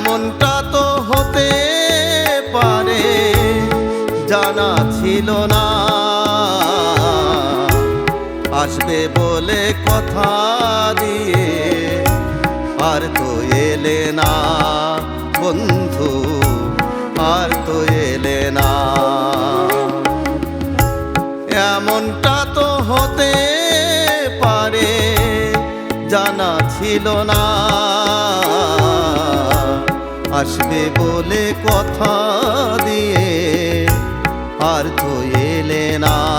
এমনটা তো হতে পারে, জানা ছিল না। আসবে বলে কথা দিয়ে আর তো এলে না বন্ধু, আর তো এলে না। এমনটা তো হতে পারে, জানা ছিল না। আসবে বলে কথা দিয়ে আর তো এলে না।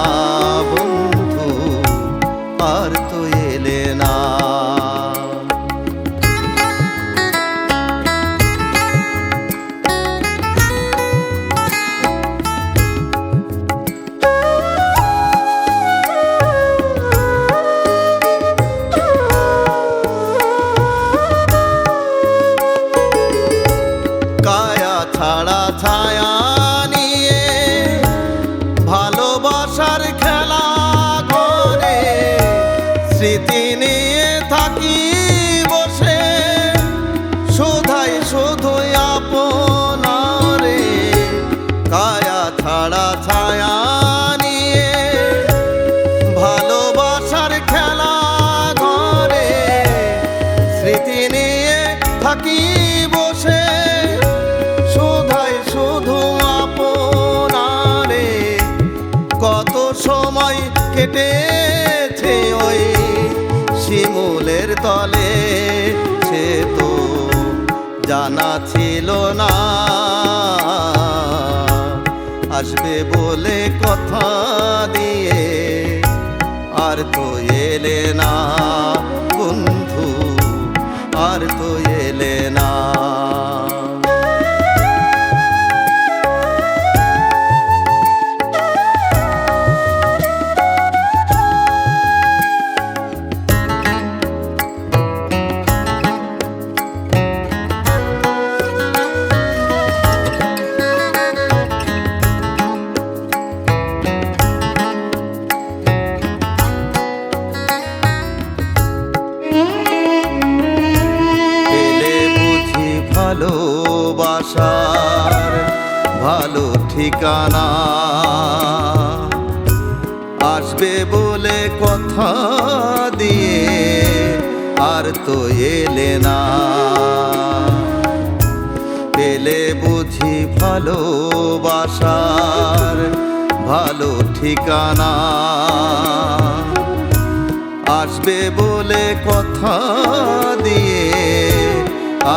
কেটেছে ওই শিমুলের তলে। সে তো জানা ছিল না। আসবে বলে কথা দিয়ে আর তো এলে না বন্ধু, আর তো এলে না। ভালোবাসার ভালো ঠিকানা। আসবে বলে কথা দিয়ে আর তো এলে না। পেলে বুঝি ভালোবাসার ভালো ঠিকানা। আসবে বলে কথা দিয়ে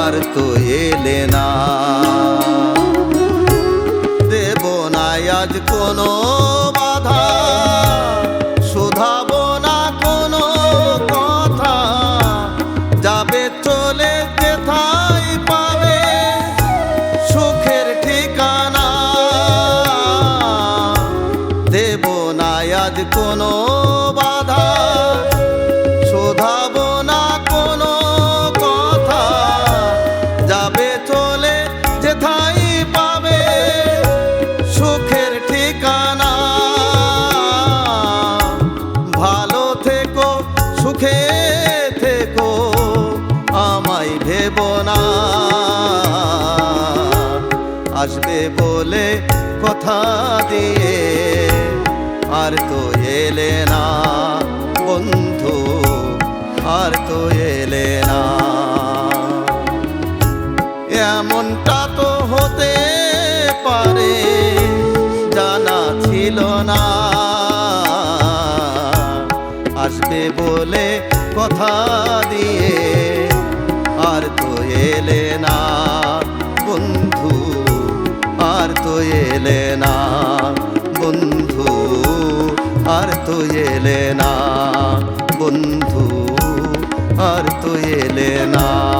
আর তো এলে না। দেব না আজ কোনো বাধা, শুধাবো কোনো কথা। যাবে চলে পাবে সুখের ঠিকানা। দেব না আজ কোনো যাবে চলে, যেথায় পাবে সুখের ঠিকানা। ভালো থেকো, সুখে থেকো, আমায় ভেব না। আসবে বলে কথা দিয়ে আর তো এলে না বন্ধু, আর তো এলে না। না। আসবে বলে কথা দিয়ে আর তো এলে না। বন্ধু, আর তো এলে না। বন্ধু, আর তো এলে না। বন্ধু, আর তো এলে না।